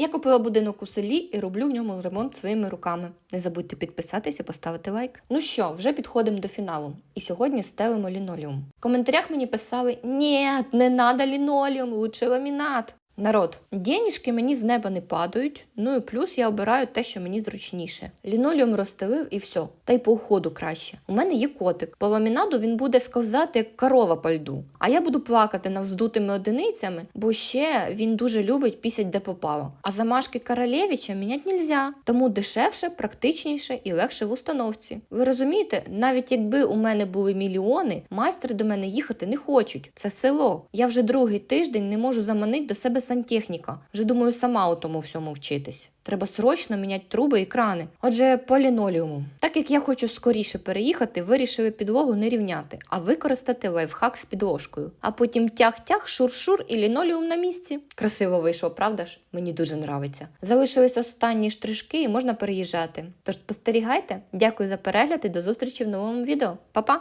Я купила будинок у селі і роблю в ньому ремонт своїми руками. Не забудьте підписатися, поставити лайк. Ну що, вже підходимо до фіналу. І сьогодні стелимо лінолеум. В коментарях мені писали: ні, не надо лінолеум, лучше ламінат. Народ, денежки мені з неба не падають, ну і плюс я обираю те, що мені зручніше. Лінолеум розстелив і все, та й по уходу краще. У мене є котик. По ламінаду він буде сковзати як корова по льду. А я буду плакати навздутими одиницями, бо ще він дуже любить пісять де попало. А замашки королевича міняти нельзя, тому дешевше, практичніше і легше в установці. Ви розумієте, навіть якби у мене були мільйони, майстри до мене їхати не хочуть. Це село. Я вже другий тиждень не можу заманити до себе сантехніка. Вже думаю, сама у тому всьому вчитись. Треба срочно міняти труби і крани. Отже, по лінолеуму. Так як я хочу скоріше переїхати, вирішили підлогу не рівняти, а використати лайфхак з підложкою. А потім тяг-тяг, шур-шур і лінолеум на місці. Красиво вийшло, правда ж? Мені дуже нравиться. Залишились останні штришки і можна переїжджати. Тож спостерігайте. Дякую за перегляд і до зустрічі в новому відео. Па-па!